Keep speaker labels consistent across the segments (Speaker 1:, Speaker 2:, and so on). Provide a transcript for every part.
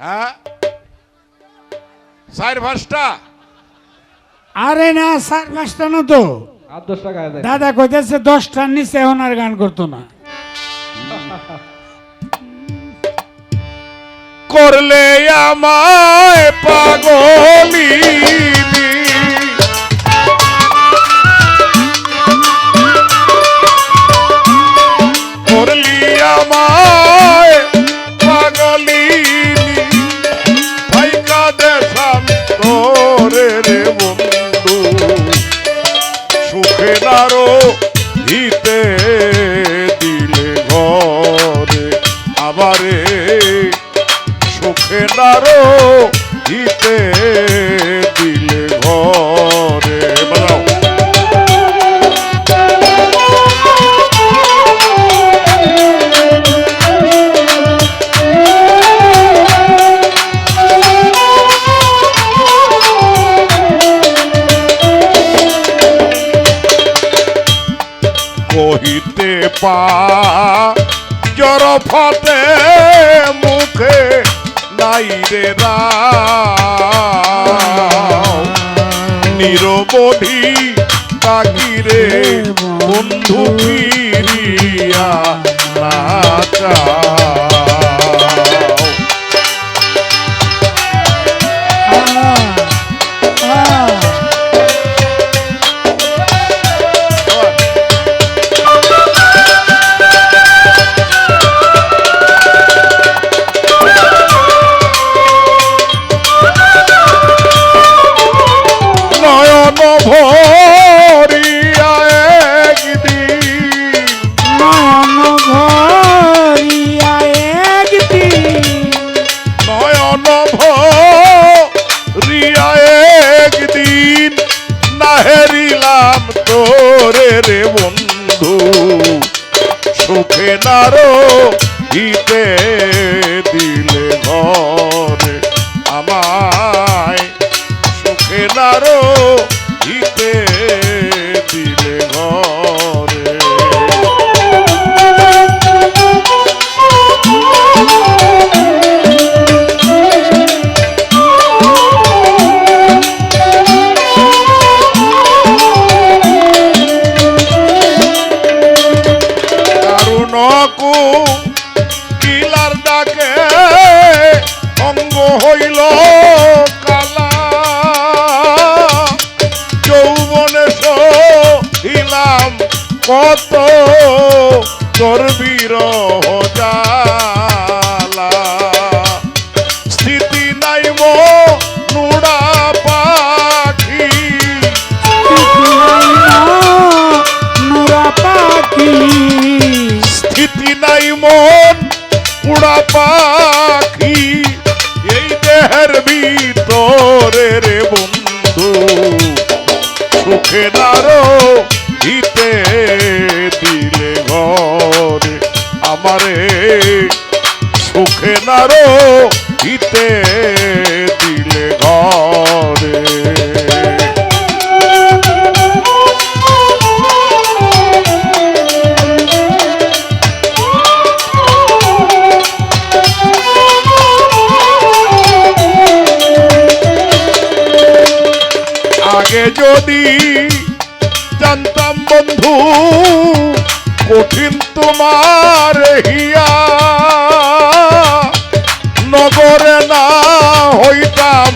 Speaker 1: হ্যাঁ? চার পাঁচটা।
Speaker 2: আরে না স্যার পাঁচটা না তো। দাদা কইতেছে দশটার নিচে এখন আর গান করতো না।
Speaker 1: করলে আমায় পাগলি। দিলে ঘরে আবারে সুখে নারো কহিতে পা। জর ফতে মুখে নাই রে নিরবধি তাকিরে বন্ধু ফিরিয়া না নারো হিতে দিলে ঘরে আমায়। সুখে নারো হিতে কারুণকু কিলার ডাকে অঙ্গ হইল কত তোর স্থিতি নাই মো নুড়া পাখি উড়া পাখি, এই দেহের ভিতরে রে বন্ধু, সুখে নারো দিতে দিলে ঘরে আমারে। সুখে নারো হিতে আগে যদি জানতাম বন্ধু, কঠিন তোমার হিয়া। নগরে না হইতাম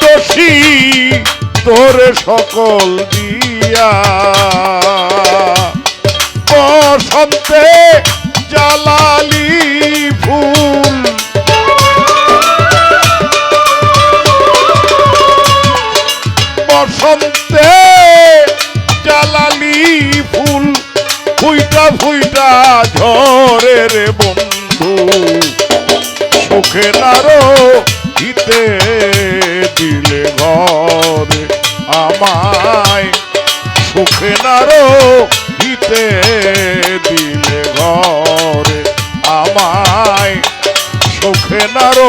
Speaker 1: দোষী, তোর সকল দিয়া। বসন্তে জালালি ফুল বসন্তে জালালি ফুল ফুইটা ফুইটা ঝরে রে বন্ধু। সুখে নারো হিতে দিলে ঘরে আমায়। সুখে নারো হিতে দিলে ঘরে আমায়। সুখে নারো